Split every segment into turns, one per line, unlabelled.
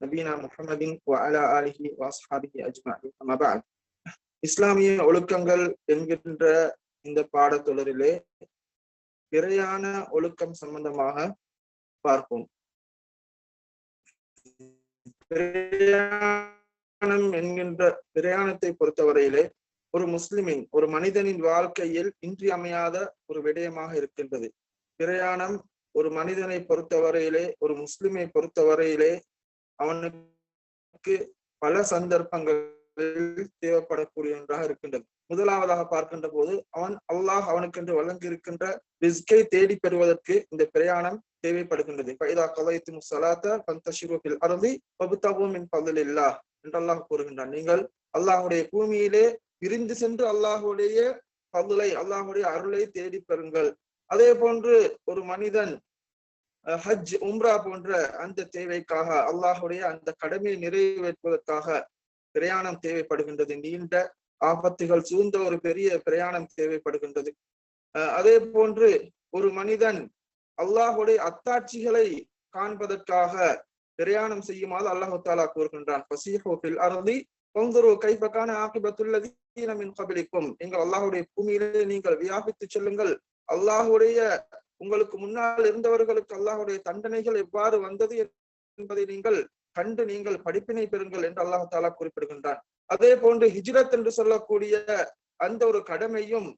நபீனா முகமதின் அலா அலிஹி வாஸ்ஹாபிஹி அஜ்மாஹி அமபாத் இஸ்லாமிய ஒழுக்கங்கள் என்கின்ற இந்த பாடத்தொடரிலே பிறையான ஒழுக்கம் சம்பந்தமாக பார்ப்போம். பிரயாணம் என்கின்ற பிரயாணத்தை பொறுத்தவரையிலே ஒரு முஸ்லிமின் ஒரு மனிதனின் வாழ்க்கையில் இன்றியமையாத ஒரு விடயமாக இருக்கின்றது. பிரயாணம் ஒரு மனிதனை பொறுத்தவரையிலே ஒரு முஸ்லிமை பொறுத்தவரையிலே அவனுக்கு பல சந்தர்ப்பங்களில் தேவைப்படக்கூடிய ஒன்றாக இருக்கின்றது. முதலாவதாக பார்க்கின்ற போது அவன் அல்லாஹ் அவனுக்கென்று வழங்கி இருக்கின்ற ரிஸ்கை தேடி பெறுவதற்கு இந்த பிரயாணம் தேவைப்படுகின்றது. பைதா கலைத்து சலாத்த பந்தஷிரோபில் அருந்தி பபுத்தவும் பதலில்லா என்று அல்லாஹ் கூறுகின்றான். நீங்கள் அல்லாஹுடைய பூமியிலே விரிந்து சென்று அல்லாஹுடைய பதுலை அல்லாஹுடைய அருளை தேடி பெறுங்கள். அதே போன்று ஒரு மனிதன் ஹஜ் உம்ரா போன்ற அந்த தேவைக்காக அல்லாஹுடைய அந்த கடமையை நிறைவேற்றுவதற்காக பிரயாணம் தேவைப்படுகின்றது. நீண்ட ஆபத்துகள் சூழ்ந்த ஒரு பெரிய பிரயாணம் தேவைப்படுகின்றது. அதே போன்று ஒரு மனிதன் அல்லாஹுடைய அத்தாட்சிகளை காண்பதற்காக பிரயாணம் செய்யுமாறு அல்லாஹு தாலா கூறுகின்றான். பசீஹோபில் அருந்தி பொங்குரு கைப்பக்கான ஆக்கிபத்துள்ளதீனமின் கபிலிக்கும் எங்கள் அல்லாஹுடைய பூமியிலே நீங்கள் வியாபித்து செல்லுங்கள். அல்லாஹுடைய உங்களுக்கு முன்னால் இருந்தவர்களுக்கு அல்லாஹுடைய தண்டனைகள் எவ்வாறு வந்தது என்பதை நீங்கள் கண்டு நீங்கள் படிப்பினை பெறுங்கள் என்று அல்லாஹு தாலா குறிப்பிடுகின்றான். அதே போன்று ஹிஜ்ரத் என்று சொல்லக்கூடிய அந்த ஒரு கடமையும்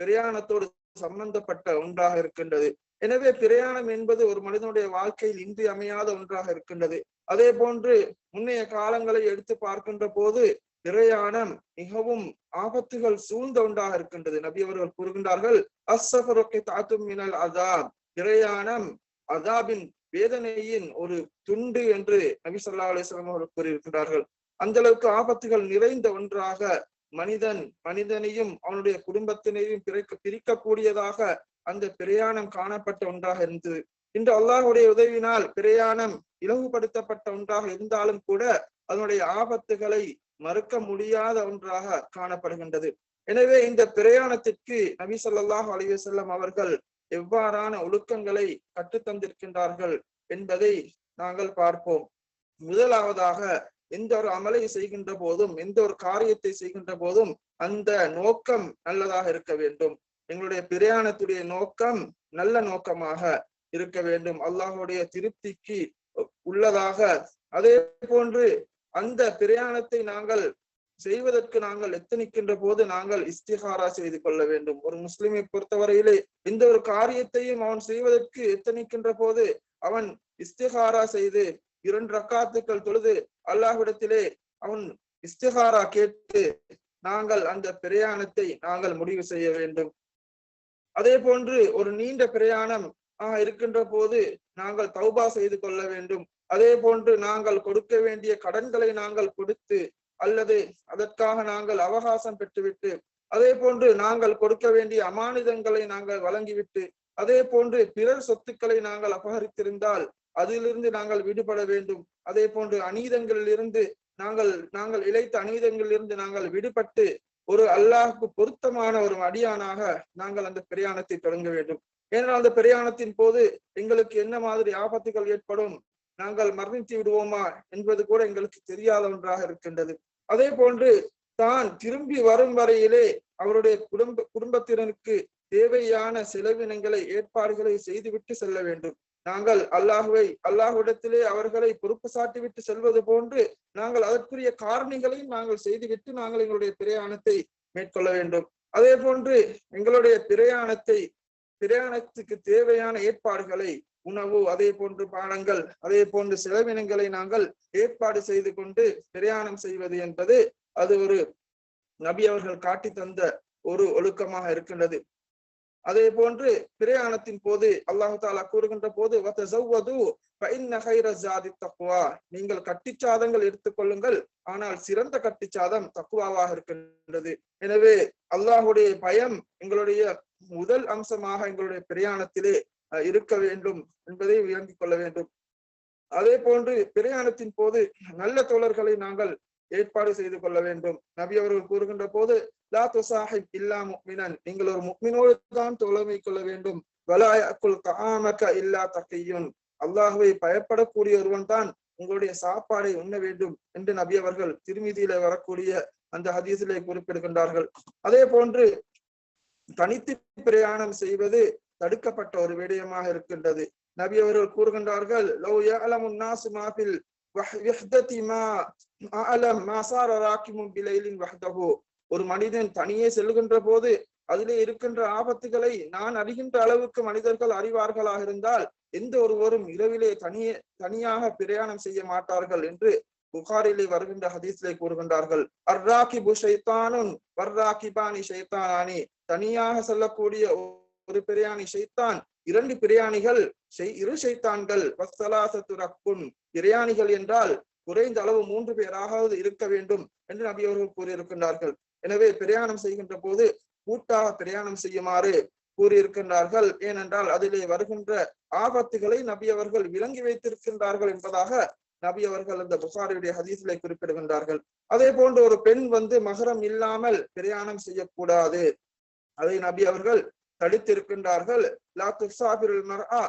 பிரயாணத்தோடு சம்பந்தப்பட்ட ஒன்றாக இருக்கின்றது. எனவே பிரயாணம் என்பது ஒரு மனிதனுடைய வாழ்க்கையில் இன்றி அமையாத ஒன்றாக இருக்கின்றது. அதே போன்று முன்னைய காலங்களை எடுத்து பார்க்கின்ற போது பிரயாணம் மிகவும் ஆபத்துகள் சூழ்ந்த ஒன்றாக இருக்கின்றது. நபி அவர்கள் கூறுகின்றார்கள் அசஃபரொக்கை தாத்தும் மினல் அதாப் பிரயாணம் அதாபின் வேதனையின் ஒரு துண்டு என்று நபி சொல்லா அலிஸ்லாம் அவர்கள் கூறியிருக்கிறார்கள் அந்த அளவுக்கு ஆபத்துகள் நிறைந்த ஒன்றாக மனிதன் மனிதனையும் அவனுடைய குடும்பத்தினையும் பிரிக்க பிரிக்கக்கூடியதாக அந்த பிரயாணம் காணப்பட்ட ஒன்றாக இருந்தது. இன்று அல்லாஹுடைய உதவினால் பிரயாணம் இலகுபடுத்தப்பட்ட ஒன்றாக இருந்தாலும் கூட அதனுடைய ஆபத்துகளை மறுக்க முடியாத ஒன்றாக காணப்படுகின்றது. எனவே இந்த பிரயாணத்திற்கு நபி சொல்லாஹ் அலிவசல்லம் அவர்கள் எவ்வாறான ஒழுக்கங்களை கற்றுத்தந்திருக்கின்றார்கள் என்பதை நாங்கள் பார்ப்போம். முதலாவதாக எந்த ஒரு அமலை செய்கின்ற போதும் எந்த ஒரு காரியத்தை செய்கின்ற போதும் அந்த நோக்கம் நல்லதாக இருக்க வேண்டும். எங்களுடைய பிரயாணத்துடைய நோக்கம் நல்ல நோக்கமாக இருக்க வேண்டும். அல்லாஹுடைய திருப்திக்கு உள்ளதாக. அதே போன்று அந்த பிரயாணத்தை நாங்கள் செய்வதற்கு நாங்கள் எத்தனிக்கின்ற போது நாங்கள் இஸ்திஹாரா செய்து கொள்ள வேண்டும்? ஒரு முஸ்லிமை பொறுத்தவரையிலே இந்த ஒரு காரியத்தையும் அவன் செய்வதற்கு எத்தனிக்கின்ற போது அவன் இஸ்திஹாரா செய்து இரண்டு ரக்காத்துக்கள் தொழுது அல்லாஹ்விடத்திலே அவன் இஸ்திஹாரா கேட்டு நாங்கள் அந்த பிரயாணத்தை நாங்கள் முடிவு செய்ய வேண்டும். அதே போன்று ஒரு நீண்ட பிரயாணம் ஆஹ் இருக்கின்ற போது நாங்கள் தௌபா செய்து கொள்ள வேண்டும். அதே போன்று நாங்கள் கொடுக்க வேண்டிய கடன்களை நாங்கள் கொடுத்து அல்லது அதற்காக நாங்கள் அவகாசம் பெற்றுவிட்டு அதே போன்று நாங்கள் கொடுக்க வேண்டிய அமானிதங்களை நாங்கள் வழங்கிவிட்டு அதே போன்று பிறர் சொத்துக்களை நாங்கள் அபகரித்திருந்தால் அதிலிருந்து நாங்கள் விடுபட வேண்டும். அதே போன்று அநீதங்களிலிருந்து நாங்கள் நாங்கள் இழைத்த அநீதங்களிலிருந்து நாங்கள் விடுபட்டு ஒரு அல்லாஹுக்கு பொருத்தமான ஒரு அடியானாக நாங்கள் அந்த பிரயாணத்தை தொடங்க வேண்டும். ஏனென்றால் அந்த பிரயாணத்தின் போது எங்களுக்கு என்ன மாதிரி ஆபத்துகள் ஏற்படும்? நாங்கள் மரணித்து விடுவோமா என்பது கூட எங்களுக்கு தெரியாத ஒன்றாக இருக்கின்றது. அதே போன்று தான் திரும்பி வரும் வரையிலே அவருடைய குடும்ப குடும்பத்தினருக்கு தேவையான செலவினங்களை ஏற்பாடுகளை செய்துவிட்டு செல்ல வேண்டும். நாங்கள் அல்லாஹுவை அல்லாஹுடத்திலே அவர்களை பொறுப்பு சாட்டிவிட்டு செல்வது போன்று நாங்கள் அதற்குரிய காரணிகளையும் நாங்கள் செய்துவிட்டு நாங்கள் எங்களுடைய பிரயாணத்தை மேற்கொள்ள வேண்டும். அதே போன்று எங்களுடைய பிரயாணத்தை பிரயாணத்துக்கு தேவையான ஏற்பாடுகளை உணவு அதே போன்று பானங்கள் அதே போன்று செலவினங்களை நாங்கள் ஏற்பாடு செய்து கொண்டு பிரயாணம் செய்வது என்பது அது ஒரு நபி அவர்கள் காட்டி தந்த ஒரு ஒழுக்கமாக இருக்கின்றது. அதே போன்று பிரயாணத்தின் போது அல்லாஹு தாலா கூறுகின்ற போது நீங்கள் கட்டிச்சாதங்கள் எடுத்துக்கொள்ளுங்கள் ஆனால் சிறந்த கட்டிச்சாதம் தக்குவாவாக இருக்கின்றது. எனவே அல்லாஹுடைய பயம் எங்களுடைய முதல் அம்சமாக எங்களுடைய பிரயாணத்திலே இருக்க வேண்டும் என்பதை விளங்கிக் கொள்ள வேண்டும். அதே போன்று பிரயாணத்தின் போது நல்ல தோழர்களை நாங்கள் ஏற்பாடு செய்து கொள்ள வேண்டும். நபி அவர்கள் கூறுகின்ற போது லா துசாஹிப் இல்லா முக்மினன் நீங்கள் ஒரு முக்மினோடு தான் தோழமை கொள்ள வேண்டும். வலாயக்குல் தாமக்க இல்லா தக்கையுன் அல்லாஹுவை பயப்படக்கூடிய ஒருவன் தான் உங்களுடைய சாப்பாடை உண்ண வேண்டும் என்று நபி அவர்கள் திருமீதியில வரக்கூடிய அந்த ஹதீஸிலே குறிப்பிடுகின்றார்கள். அதே போன்று தனித்து பிரயாணம் செய்வது தடுக்கப்பட்ட ஒரு விடயமாக இருக்கின்றது. நபி அவர்கள் கூறுகின்றார்கள் ஒரு மனிதன் தனியே செல்கின்ற போது அதிலே இருக்கின்ற ஆபத்துகளை நான் அறிகின்ற அளவுக்கு மனிதர்கள் அறிவார்களாக இருந்தால் எந்த ஒருவரும் இரவிலே தனியே தனியாக பிரயாணம் செய்ய மாட்டார்கள் என்று புகாரிலே வருகின்ற ஹதீஸ்லே கூறுகின்றார்கள். அர்ராகி புஷைத்தானும் வர்ராகிபானி ஷைத்தானி தனியாக செல்லக்கூடிய ஒரு பிரயாணி ஷைத்தான் இரண்டு பிரயாணிகள் இரு ஷைத்தான்கள் வஸ்தலாசத்து பிரயாணிகள் என்றால் குறைந்த அளவு மூன்று பேராவது இருக்க வேண்டும் என்று நபி அவர்கள் கூறியிருக்கின்றார்கள். எனவே பிரயாணம் செய்கின்ற போது கூட்டாக பிரயாணம் செய்யுமாறு கூறியிருக்கின்றார்கள். ஏனென்றால் அதிலே வருகின்ற ஆபத்துகளை நபி அவர்கள் விளங்கி வைத்திருக்கின்றார்கள் என்பதாக நபி அவர்கள் அந்த புகாரியுடைய ஹதீஸிலே குறிப்பிடுகின்றார்கள். அதே போன்று ஒரு பெண் வந்து மகரம் இல்லாமல் பிரயாணம் செய்யக்கூடாது. அதை நபி அவர்கள் தடுத்திருக்கின்றார்கள். லா துசாபிருல் மர்ஆ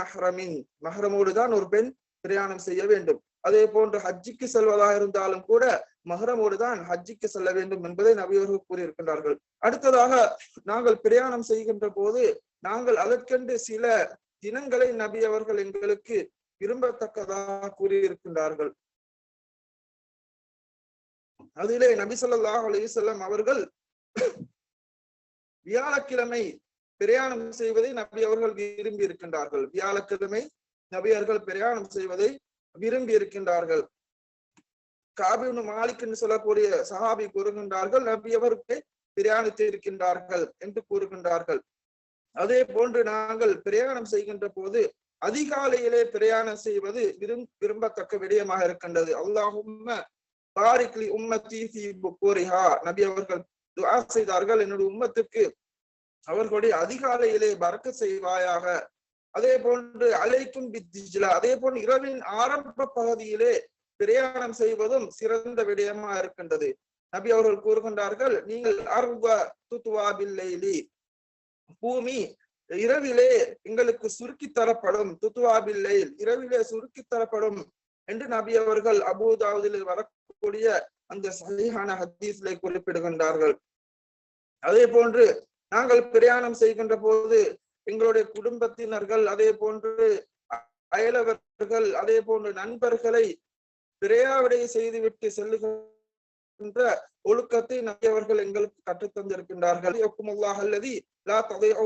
மஹ்ரமின். மஹ்ரமோடு தான் ஒரு பெண் பிரயாணம் செய்ய வேண்டும். அதே போன்று ஹஜ்ஜிக்கு செல்வதாக இருந்தாலும் கூட மகரமோடு தான் ஹஜ்ஜிக்கு செல்ல வேண்டும் என்பதை நபியவர்கள் கூறியிருக்கின்றார்கள். அடுத்ததாக நாங்கள் பிரயாணம் செய்கின்ற போது நாங்கள் அதற்கென்று சில தினங்களை நபி அவர்கள் எங்களுக்கு விரும்பத்தக்கதாக கூறியிருக்கின்றார்கள். அதிலே நபி சொல்லாஹ் அலிசல்லாம் அவர்கள் வியாழக்கிழமை பிரயாணம் செய்வதை நபி அவர்கள் விரும்பி இருக்கின்றார்கள். வியாழக்கிழமை நபியர்கள் பிரயாணம் செய்வதை விரும்பி இருக்கின்றார்கள். காபின் மாலிக் என்று சொல்லக்கூடிய சஹாபி கூறுகின்றார்கள் நபி அவருக்கு பிரயாணித்து இருக்கின்றார்கள் என்று கூறுகின்றார்கள். அதே போன்று நாங்கள் பிரயாணம் செய்கின்ற போது அதிகாலையிலே பிரயாணம் செய்வது விரும் விரும்பத்தக்க விடயமாக இருக்கின்றது. அல்லாஹும்ம பாரிக்லி உம்மத்தி கூறிஹா. நபி அவர்கள் துவா செய்தார்கள். என்னுடைய உம்மத்துக்கு அவர்களுடைய அதிகாலையிலே பறக்க செய்வாயாக. அதே போன்று அலைக்கும் பித்திஜிலா அதே போன்று இரவின் ஆரம்ப பகுதியிலே பிரயாணம் செய்வதும் சிறந்த விடயமா இருக்கின்றது. நபி அவர்கள் கூறுகின்றார்கள் நீங்கள் அர்வ துத்துவா பில்லைலி பூமி இரவிலே எங்களுக்கு சுருக்கி தரப்படும். துத்துவா பில்லை இரவிலே சுருக்கி தரப்படும். என்று நபி அவர்கள் அபுதாவுதில் வரக்கூடிய அந்த சகிஹான ஹதீஸ்லை குறிப்பிடுகின்றார்கள். அதே போன்று நாங்கள் பிரயாணம் செய்கின்ற போது எங்களுடைய குடும்பத்தினர்கள் அதே போன்று அயலவர்கள் அதே போன்று நண்பர்களை பிரயாவிடை செய்துவிட்டு செல்லுகின்ற ஒழுக்கத்தை நபியவர்கள் எங்களுக்கு கற்றுத்தந்திருக்கின்றார்கள் அல்லதி லா ததையோ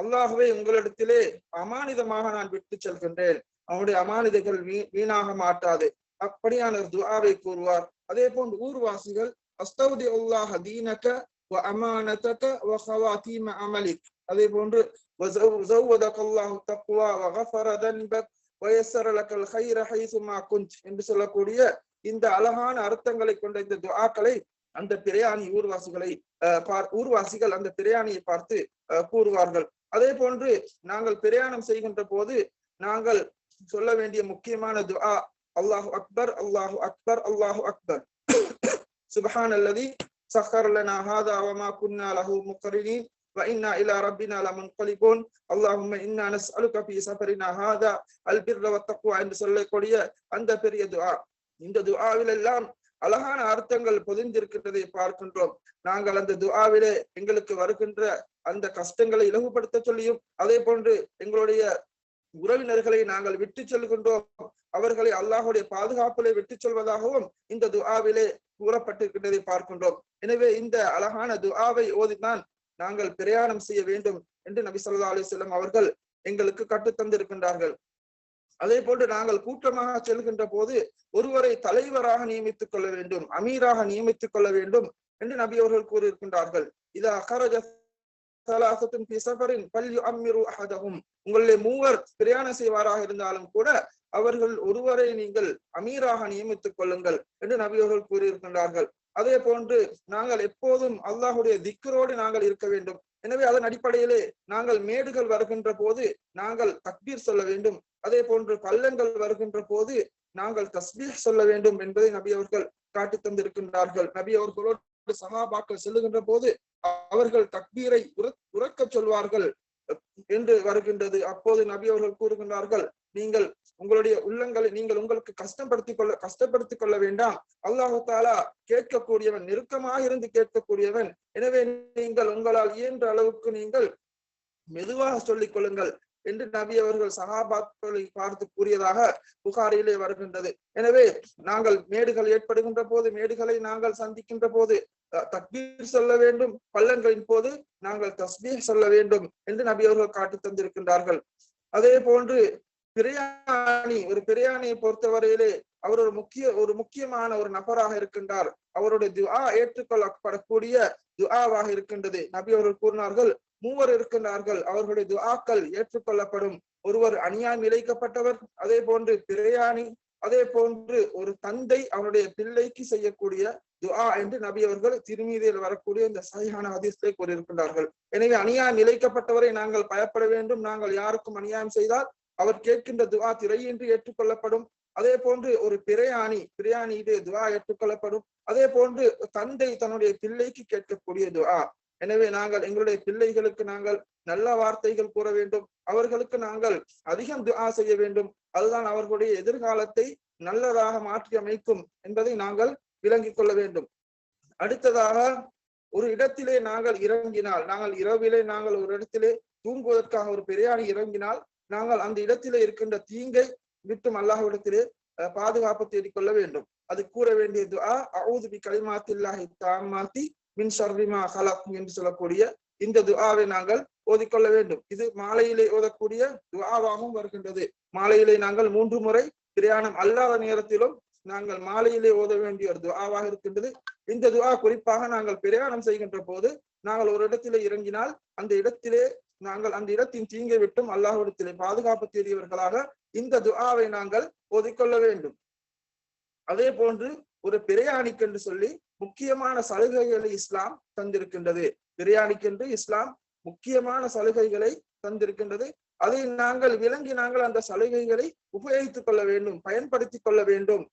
அல்லாகவே உங்களிடத்திலே அமானிதமாக நான் விட்டு செல்கின்றேன். அவனுடைய அமானிதங்கள் வீ வீணாக மாட்டாது. அப்படியான துஆவை கூறுவார். அதே போன்று ஊர்வாசிகள் அஸ்தவுதி அல்லாஹ் தீனக وأمانتك وخواتيم عملك அதே போன்று وزودك الله التقوى وغفر ذنبك ويسر لك الخير حيث ما كنت என்று சொல்லக்கூடிய இந்த அழகான அர்த்தங்களை கொண்ட இந்த துஆக்களை அந்த பிரயாணி ஊர்வாசிகளை ஊர்வாசிகள் அந்த பிரயாணியை பார்த்து கூறுவார்கள் அதே போன்று நாங்கள் பிரயாணம் செய்கின்ற போது நாங்கள் சொல்ல வேண்டிய முக்கியமான துஆ அல்லாஹு அக்பர் அல்லாஹு அக்பர் அல்லாஹு அக்பர் சுபஹான் அல்லதி سخر لنا هذا وما كنا له مقرنين وإنا إلى ربنا لمنقلبون اللهم إنا نسألك في سفرنا هذا البر والتقوى என்று சொல்லக்கூடிய அந்த பெரிய துஆ இந்த துஆவில் எல்லாம் அழகான அர்த்தங்கள் பொதிந்திருக்கின்றதை பார்க்கின்றோம் நாங்கள் அந்த துஆவிலே எங்களுக்கு வருகின்ற அந்த கஷ்டங்களை இலகுபடுத்த சொல்லியும் அதே போன்று எங்களுடைய உறவினர்களை நாங்கள் விட்டு செல்கின்றோம். அவர்களை அல்லாஹுடைய பாதுகாப்பிலே விட்டு செல்வதாகவும் இந்த துஆவிலே கூறப்பட்டிருக்கின்றதை பார்க்கின்றோம். எனவே இந்த அழகான துஆவை ஓதித்தான் நாங்கள் பிரயாணம் செய்ய வேண்டும் என்று நபி சொல்லா அலிஸ்லாம் அவர்கள் எங்களுக்கு கற்றுத்தந்திருக்கின்றார்கள் அதே போன்று நாங்கள் கூட்டமாக செல்கின்ற போது ஒருவரை தலைவராக நியமித்துக் கொள்ள வேண்டும் அமீராக நியமித்துக் கொள்ள வேண்டும் என்று நபி அவர்கள் கூறியிருக்கின்றார்கள். இதா அகரஜ உங்களுடைய மூவர் பிரயாணம் செய்வாராக இருந்தாலும் கூட அவர்கள் ஒருவரை நீங்கள் அமீராக நியமித்துக் கொள்ளுங்கள் என்று நபியவர்கள் கூறியிருக்கின்றார்கள். அதே போன்று நாங்கள் எப்போதும் அல்லாஹுடைய திக்கரோடு நாங்கள் இருக்க வேண்டும். எனவே அதன் அடிப்படையிலே நாங்கள் மேடுகள் வருகின்ற போது நாங்கள் தக்பீர் சொல்ல வேண்டும். அதே போன்று பள்ளங்கள் வருகின்ற போது நாங்கள் தஸ்பீர் சொல்ல வேண்டும் என்பதை நபி அவர்கள் காட்டி தந்திருக்கின்றார்கள். நபி அவர்களோடு சகாபாக்கள் செல்லுகின்ற போது அவர்கள் தக்பீரை உறக்க சொல்வார்கள் என்று வருகின்றது. அப்போது நபி அவர்கள் கூறுகின்றார்கள் நீங்கள் உங்களுடைய உள்ளங்களை நீங்கள் உங்களுக்கு கஷ்டப்படுத்திக் கொள்ள கஷ்டப்படுத்திக் கொள்ள வேண்டாம். அல்லாஹு தாலா கேட்கக்கூடியவன் நெருக்கமாக இருந்து கேட்கக்கூடியவன். எனவே நீங்கள் உங்களால் இயன்ற அளவுக்கு நீங்கள் மெதுவாக சொல்லிக் கொள்ளுங்கள். என்று நபி அவர்கள் சகாபாக்களை பார்த்து கூறியதாக புகாரிலே வருகின்றது. எனவே நாங்கள் மேடுகள் ஏற்படுகின்ற போது மேடுகளை நாங்கள் சந்திக்கின்ற போது தக்பீர் சொல்ல வேண்டும் பள்ளங்களின் போது நாங்கள் தஸ்பீர் சொல்ல வேண்டும் என்று நபி அவர்கள் காட்டி தந்திருக்கின்றார்கள். அதே போன்று பிரயாணி ஒரு பிரயாணியை பொறுத்தவரையிலே அவர் ஒரு முக்கிய ஒரு முக்கியமான ஒரு நபராக இருக்கின்றார். அவருடைய துஆ ஏற்றுக்கொள்ளப்படக்கூடிய துஆவாக இருக்கின்றது. நபி அவர்கள் கூறினார்கள் மூவர் இருக்கின்றார்கள். அவர்களுடைய துவாக்கள் ஏற்றுக்கொள்ளப்படும். ஒருவர் அணியால் நிலைக்கப்பட்டவர் அதே போன்று பிரயாணி அதே போன்று ஒரு தந்தை அவனுடைய பிள்ளைக்கு செய்யக்கூடிய துஆ என்று நபி அவர்கள் திருமீதியில் வரக்கூடிய இந்த சரியான ஹதீஸ்களை கூறியிருக்கின்றார்கள். எனவே அநியாயம் இழைக்கப்பட்டவரை நாங்கள் பயப்பட வேண்டும். நாங்கள் யாருக்கும் அநியாயம் செய்தால் அவர் கேட்கின்ற துவா திரையின்றி ஏற்றுக்கொள்ளப்படும். அதே போன்று ஒரு பிரயாணி பிரயாணியுடைய துவா ஏற்றுக்கொள்ளப்படும். அதே போன்று தந்தை தன்னுடைய பிள்ளைக்கு கேட்கக்கூடிய துவா எனவே நாங்கள் எங்களுடைய பிள்ளைகளுக்கு நாங்கள் நல்ல வார்த்தைகள் கூற வேண்டும். அவர்களுக்கு நாங்கள் அதிகம் துஆ செய்ய வேண்டும். அதுதான் அவர்களுடைய எதிர்காலத்தை நல்லதாக மாற்றி அமைக்கும் என்பதை நாங்கள் விளங்கிக் கொள்ள வேண்டும். அடுத்ததாக ஒரு இடத்திலே நாங்கள் இறங்கினால் நாங்கள் இரவிலே நாங்கள் ஒரு இடத்திலே தூங்குவதற்காக ஒரு பிரயாணி இறங்கினால் நாங்கள் அந்த இடத்திலே இருக்கின்ற தீங்கை விட்டும் அல்லாஹ்விடத்திலே பாதுகாப்பு தேடிக்கொள்ள வேண்டும். அது கூற வேண்டியது துஆ கலிமாத்தில்லாஹி தாமாத்தி மின் சர்விமா ஹலக் என்று சொல்லக்கூடிய இந்த துஆவை நாங்கள் ஓதிக்கொள்ள வேண்டும். இது மாலையிலே ஓதக்கூடிய துஆவாகவும் வருகின்றது. மாலையிலே நாங்கள் மூன்று முறை பிரயாணம் அல்லாத நேரத்திலும் நாங்கள் மாலையிலே ஓத வேண்டிய ஒரு துஆவாக இருக்கின்றது. இந்த துஆ குறிப்பாக நாங்கள் பிரயாணம் செய்கின்ற போது நாங்கள் ஒரு இடத்திலே இறங்கினால் அந்த இடத்திலே நாங்கள் அந்த இடத்தின் தீங்கை விட்டும் அல்லாஹ்விடத்திலே பாதுகாப்பு தேடியவர்களாக இந்த துஆவை நாங்கள் ஓதிக்கொள்ள வேண்டும். அதே போன்று ஒரு பிரயாணிக்கு என்று சொல்லி முக்கியமான சலுகைகளை இஸ்லாம் தந்திருக்கின்றது. பிரயாணிக்கென்று இஸ்லாம் முக்கியமான சலுகைகளை தந்திருக்கின்றது. அதை நாங்கள் விளங்கி நாங்கள் அந்த சலுகைகளை உபயோகித்துக் கொள்ள வேண்டும் பயன்படுத்திக் கொள்ள வேண்டும்.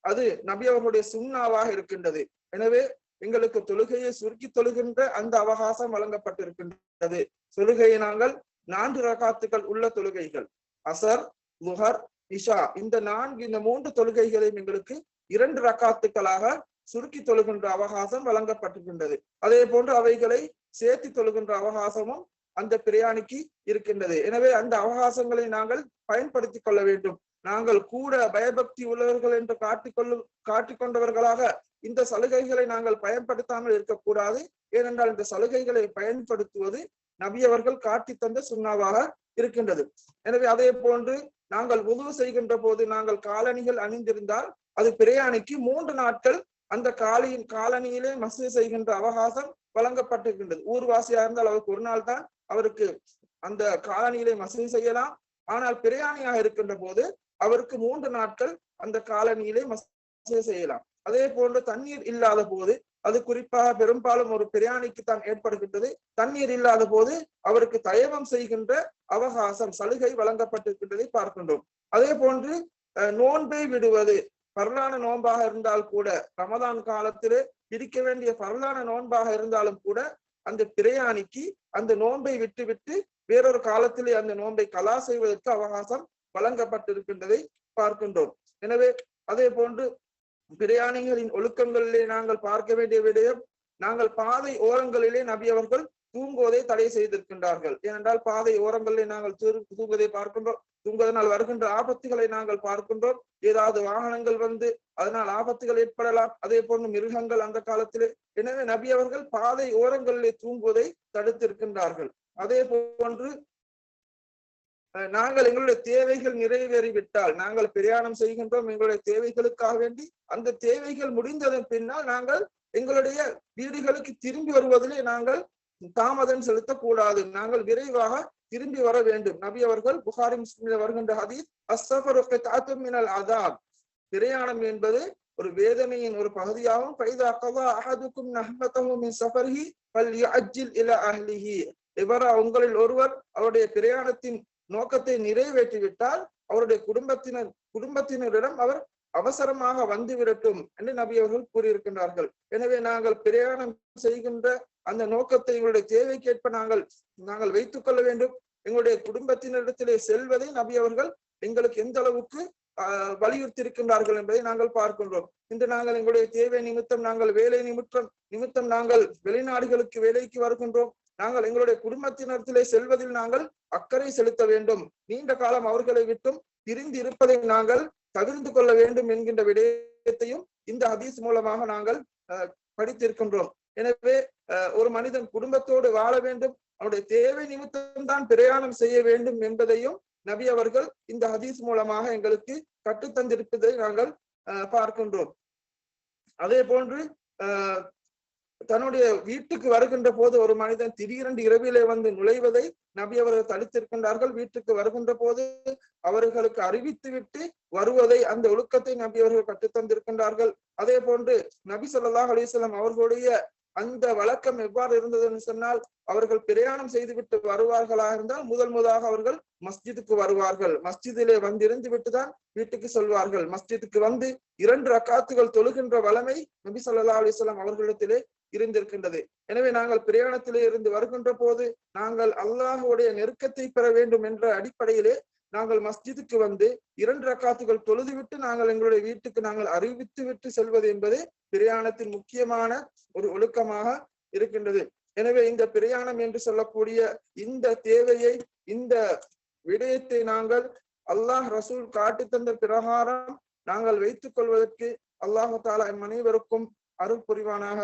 அது நபி அவர்களுடைய சுண்ணாவாக இருக்கின்றது. எனவே எங்களுக்கு தொழுகையை சுருக்கி தொழுகின்ற அந்த அவகாசம் வழங்கப்பட்டிருக்கின்றது. தொழுகையை நாங்கள் நான்கு ரகாத்துக்கள் உள்ள தொழுகைகள். அசர் லுஹர் இஷா இந்த நான்கு இந்த மூன்று தொழுகைகளையும் எங்களுக்கு இரண்டு ரக்காத்துக்களாக சுருக்கி தொழுகின்ற அவகாசம் வழங்கப்பட்டிருக்கின்றது. அதே போன்று அவைகளை சேர்த்து தொழுகின்ற அவகாசமும் அந்த பிரயாணிக்கு இருக்கின்றது. எனவே அந்த அவகாசங்களை நாங்கள் பயன்படுத்திக் கொள்ள வேண்டும். நாங்கள் கூட பயபக்தி உள்ளவர்கள் என்று காட்டிக்கொள்ளும் காட்டிக்கொண்டவர்களாக இந்த சலுகைகளை நாங்கள் பயன்படுத்தாமல் இருக்கக்கூடாது. ஏனென்றால் இந்த சலுகைகளை பயன்படுத்துவது நபியவர்கள் காட்டி தந்த சுண்ணாவாக இருக்கின்றது. எனவே அதே போன்று நாங்கள் உதவு செய்கின்ற போது நாங்கள் காலணிகள் அணிந்திருந்தால் அது பிரயாணிக்கு மூன்று நாட்கள் அந்த காலியின் காலணியிலே மசூ செய்கின்ற அவகாசம் வழங்கப்பட்டிருக்கின்றது. ஊர்வாசியா இருந்தால் அவருக்கு ஒரு நாள் தான் அவருக்கு அந்த காலணியிலே மசூ செய்யலாம். ஆனால் பிரயாணியாக இருக்கின்ற போது அவருக்கு மூன்று நாட்கள் அந்த காலணியிலே மசூ செய்யலாம். அதே போன்று தண்ணீர் இல்லாத போது அது குறிப்பாக பெரும்பாலும் ஒரு பிரயாணிக்கு தான் ஏற்படுகின்றது. தண்ணீர் இல்லாத போது அவருக்கு தயவம் செய்கின்ற அவகாசம் சலுகை வழங்கப்பட்டிருக்கின்றதை பார்க்கின்றோம். அதே போன்று நோன்பை விடுவது பரலான நோன்பாக இருந்தால் கூட ரமதான் காலத்திலே இருக்க வேண்டிய பரலான நோன்பாக இருந்தாலும் கூட அந்த பிரயாணிக்கு அந்த நோன்பை விட்டு விட்டு வேறொரு காலத்திலே அந்த நோன்பை கலா செய்வதற்கு அவகாசம் வழங்கப்பட்டிருக்கின்றதை பார்க்கின்றோம். எனவே அதே போன்று பிரயாணிகளின் ஒழுக்கங்களிலே நாங்கள் பார்க்க வேண்டிய விடயம் நாங்கள் பாதை ஓரங்களிலே நபி அவர்கள் தூங்குவதை தடை செய்திருக்கின்றார்கள். ஏனென்றால் பாதை ஓரங்களிலே நாங்கள் தூங்குவதை பார்க்கின்றோம். தூங்குவதனால் வருகின்ற ஆபத்துகளை நாங்கள் பார்க்கின்றோம். ஏதாவது வாகனங்கள் வந்து அதனால் ஆபத்துகள் ஏற்படலாம். அதே போன்று மிருகங்கள் அந்த காலத்திலே. எனவே நபி அவர்கள் பாதை ஓரங்களிலே தூங்குவதை தடுத்திருக்கின்றார்கள். அதே போன்று நாங்கள் எங்களுடைய தேவைகள் நிறைவேறிவிட்டால் நாங்கள் பிரயாணம் செய்கின்றோம் எங்களுடைய தேவைகளுக்காக வேண்டி அந்த தேவைகள் முடிந்ததன் பின்னால் நாங்கள் எங்களுடைய வீடுகளுக்கு திரும்பி வருவதிலே நாங்கள் தாமதம் செலுத்தக்கூடாது. நாங்கள் விரைவாக திரும்பி வர வேண்டும். நபி அவர்கள் புகாரி முஸ்லிமில் வருகின்ற ஹதீஸ் அஸ்தபரு அதாப். பிரயாணம் என்பது ஒரு வேதனையின் ஒரு பகுதியாகவும் பைதா கதா அஹதுக்கும் நஹ்மதஹு மின் அஹ்லிஹி. இவரா உங்களில் ஒருவர் அவருடைய பிரயாணத்தின் நோக்கத்தை நிறைவேற்றிவிட்டால் அவருடைய குடும்பத்தினர் குடும்பத்தினரிடம் அவர் அவசரமாக வந்து விடட்டும் என்று நபி அவர்கள் கூறியிருக்கின்றார்கள். எனவே நாங்கள் பிரயாணம் செய்கின்ற அந்த நோக்கத்தை எங்களுடைய தேவைக்கேற்ப நாங்கள் நாங்கள் வைத்துக் கொள்ள வேண்டும். எங்களுடைய குடும்பத்தினரிடத்திலே செல்வதை நபி அவர்கள் எங்களுக்கு எந்த அளவுக்கு வலியுறுத்தி இருக்கின்றார்கள் என்பதை நாங்கள் பார்க்கின்றோம். இன்று நாங்கள் எங்களுடைய தேவை நிமித்தம் நாங்கள் வேலை நிமித்தம் நிமித்தம் நாங்கள் வெளிநாடுகளுக்கு வேலைக்கு வருகின்றோம். நாங்கள் எங்களுடைய குடும்பத்தினத்திலே செல்வதில் நாங்கள் அக்கறை செலுத்த வேண்டும். நீண்ட காலம் அவர்களை விட்டும் பிரிந்து இருப்பதை நாங்கள் தவிர்த்து கொள்ள வேண்டும் என்கின்ற விடயத்தையும் இந்த ஹதீஸ் மூலமாக நாங்கள் அஹ், படித்திருக்கின்றோம். எனவே அஹ், ஒரு மனிதன் குடும்பத்தோடு வாழ வேண்டும். அவனுடைய தேவை நிமித்தம் தான் பிரயாணம் செய்ய வேண்டும் என்பதையும் நபி அவர்கள் இந்த ஹதீஸ் மூலமாக எங்களுக்கு கற்றுத்தந்திருப்பதை நாங்கள் அஹ், பார்க்கின்றோம். அதே போன்று தன்னுடைய வீட்டுக்கு வருகின்ற போது ஒரு மனிதன் திடீரென்று இரவிலே வந்து நுழைவதை நபி அவர்கள் தடுத்திருக்கின்றார்கள். வீட்டுக்கு வருகின்ற போது அவர்களுக்கு அறிவித்து விட்டு வருவதை அந்த ஒழுக்கத்தை நபி அவர்கள் கற்றுத்தந்திருக்கின்றார்கள் அதே போன்று நபி ஸல்லல்லாஹு அலைஹி அவர்களுடைய அந்த வழக்கம் எவ்வாறு இருந்ததுன்னு சொன்னால் அவர்கள் பிரயாணம் செய்துவிட்டு வருவார்களாக இருந்தால் முதல் முதலாக அவர்கள் மஸ்ஜிதுக்கு வருவார்கள். மஸ்ஜிதிலே வந்திருந்து விட்டுதான் வீட்டுக்கு செல்வார்கள். மஸ்ஜிதுக்கு வந்து இரண்டு ரக்காத்துகள் தொழுகின்ற வளமை நபி சொல்லா அலிஸ்லாம் அவர்களிடத்திலே இருந்திருக்கின்றது. எனவே நாங்கள் பிரயாணத்திலே இருந்து வருகின்ற போது நாங்கள் அல்லாஹுடைய நெருக்கத்தை பெற வேண்டும் என்ற அடிப்படையிலே நாங்கள் மஸ்ஜிதுக்கு வந்து இரண்டு ரக்காத்துகள் தொழுதுவிட்டு நாங்கள் எங்களுடைய வீட்டுக்கு நாங்கள் அறிவித்து விட்டு செல்வது என்பது பிரயாணத்தின் முக்கியமான ஒரு ஒழுக்கமாக இருக்கின்றது. எனவே இந்த பிரயாணம் என்று சொல்லக்கூடிய இந்த தேவையை இந்த விடயத்தை நாங்கள் அல்லாஹ் ரசூல் காட்டி தந்த பிரகாரம் நாங்கள் வைத்துக் கொள்வதற்கு அல்லாஹு தாலா என் அனைவருக்கும் அருள் புரிவானாக.